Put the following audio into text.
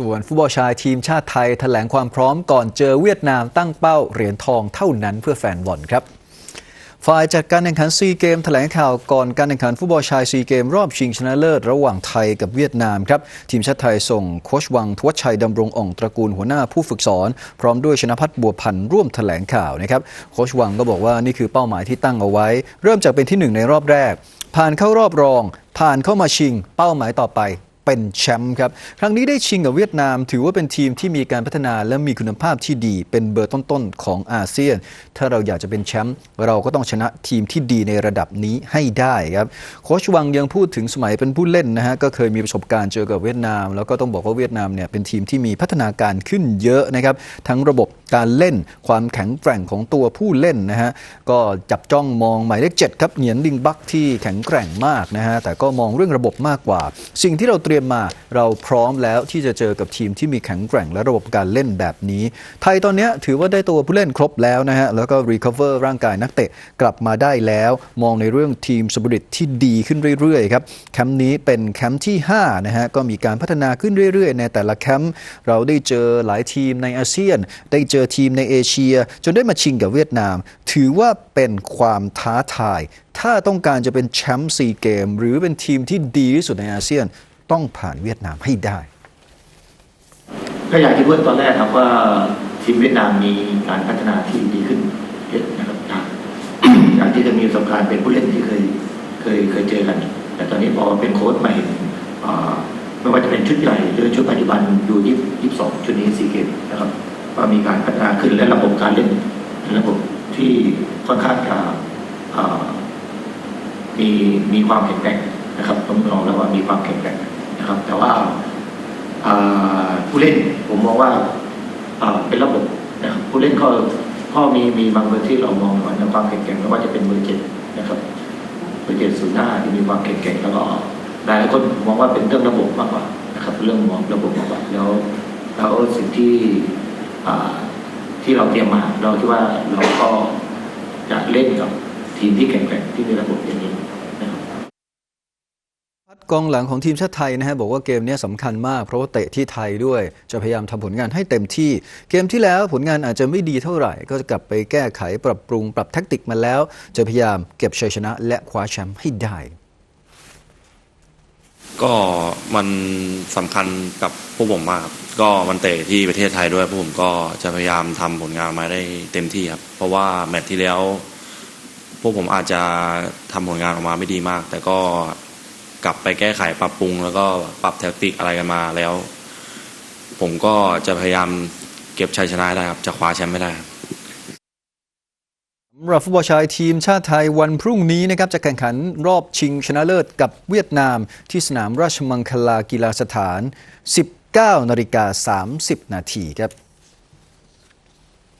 ส่วนฟุตบอลชายทีมชาติไทยแถลงความพร้อมก่อนเจอเวียดนามตั้งเป้าเหรียญทองเท่านั้นเพื่อแฟนบอลครับ ฝ่ายจัดการแข่งขันซีเกมแถลงข่าวก่อนการแข่งขันฟุตบอลชายซีเกมรอบชิงชนะเลิศระหว่างไทยกับเวียดนามครับทีมชาติไทยส่งโค้ชวังทวัชชัยดำรงอ่องตระกูลหัวหน้าผู้ฝึกสอน พร้อมด้วยชนะพัฒน์บัวพันธ์ร่วมแถลงข่าวนะครับโค้ชวังก็บอกว่านี่คือเป้าหมายที่ตั้งเอาไว้ เริ่มจากเป็นที่หนึ่งในรอบแรก ผ่านเข้ารอบรอง ผ่านเข้ามาชิง เป้าหมายต่อไป เป็นแชมป์ครับ ครั้งนี้ได้ชิงกับเวียดนาม ถือว่าเป็นทีมที่มีการพัฒนาและมีคุณภาพที่ดี เป็นเบอร์ต้นๆของอาเซียน ถ้าเราอยากจะเป็นแชมป์เราก็ต้องชนะทีมที่ดีในระดับนี้ให้ได้ครับโค้ชวังยังพูดถึงสมัยเป็นผู้เล่นนะฮะก็เคยมีประสบการณ์เจอกับเวียดนาม แล้วก็ต้องบอกว่าเวียดนามเนี่ยเป็นทีมที่มีพัฒนาการขึ้นเยอะนะครับทั้งระบบการเล่นความแข็งแกร่งของตัวผู้เล่นนะฮะก็จับจ้องมองหมายเลขเจ็ดครับเหนียนลิงบักที่แข็งแกร่งมากนะฮะแต่ก็มองเรื่องระบบมากกว่า สิ่งที่เราเตรียมมาเราพร้อมแล้วที่จะเจอกับทีมที่มีแข็งแกร่งและระบบการเล่นแบบนี้ ไทยตอนนี้ถือว่าได้ตัวผู้เล่นครบแล้วนะฮะ แล้วก็ recover ร่างกายนักเตะกลับมาได้แล้ว มองในเรื่องทีมสปิริตที่ดีขึ้นเรื่อยๆครับแคมป์นี้เป็นแคมป์ที่5นะฮะก็มีการพัฒนาขึ้นเรื่อยๆ ในแต่ละแคมป์เราได้เจอหลายทีมในอาเซียน ได้เจอทีมในเอเชีย จนได้มาชิงกับเวียดนาม ถือว่าเป็นความท้าทาย ถ้าต้องการจะเป็นแชมป์ซีเกม หรือเป็นทีมที่ดีที่สุดในอาเซียน ต้องผ่านเวียดนามให้ได้ ก็อย่างที่พูดตอนแรกครับว่าทีมเวียดนามมีการพัฒนาที่ดีขึ้นเยอะนะครับจากจากที่จะมีประสบการณ์เป็นผู้เล่นที่เคยเคยเคยเจอกัน แต่ตอนนี้พอเป็นโค้ชใหม่ไม่ว่าจะเป็นชุดใหญ่หรือชุดปัจจุบันอยู่ที่ยี่สองชุดนี้สี่เกมนะครับก็มีการพัฒนาขึ้นและระบบการเล่นระบบที่ค่อนข้างจะมีมีความแข็งแกร่งนะครับต้องยอมรับว่ามีความแข็งแกร่ง นะครับ แต่ว่าผู้เล่นผมมองว่าเป็นระบบนะครับผู้เล่นก็ก็มีมีบางเบอร์ที่เรามองว่าในความแข็งแกร่งไม่ว่าจะเป็นเบอร์เจ็ดนะครับเบอร์เจ็ดศูนย์หน้าที่มีความแข็งแกร่งแล้วก็หลายคนมองว่าเป็นเรื่องระบบมากกว่านะครับเรื่องมองระบบมากกว่าแล้วแล้วสิ่งที่ที่เราเตรียมมาเราคิดว่าเราก็จะเล่นกับทีมที่แข็งแกร่งที่มีระบบอย่างนี้ กองหลังของทีมชาติไทยนะฮะบอกว่าเกมนี้สำคัญมากเพราะว่าเตะที่ไทยด้วยจะพยายามทำผลงานให้เต็มที่ เกมที่แล้วผลงานอาจจะไม่ดีเท่าไหร่ ก็จะกลับไปแก้ไขปรับปรุงปรับแทคติกมาแล้ว จะพยายามเก็บชัยชนะ และคว้าแชมป์ให้ได้ ก็มันสำคัญกับพวกผมมากครับก็มันเตะที่ประเทศไทยด้วยพวกผมก็จะพยายามทำผลงานมาได้เต็มที่ครับเพราะว่าแมตช์ที่แล้ว พวกผมอาจจะทำผลงานออกมาไม่ดีมาก แต่ก็ กลับไปแก้ไขปรับปรุง แล้วก็ปรับแทคติกอะไรกันมาแล้ว ผมก็จะพยายามเก็บชัยชนะได้ครับจะคว้าแชมป์ไม่ได้ครับสำหรับฟุตบอลชายทีมชาติไทยวันพรุ่งนี้นะครับจะแข่งขันรอบชิงชนะเลิศกับเวียดนาม ที่สนามราชมังคลากีฬาสถาน 19นาฬิกา30 นาทีครับ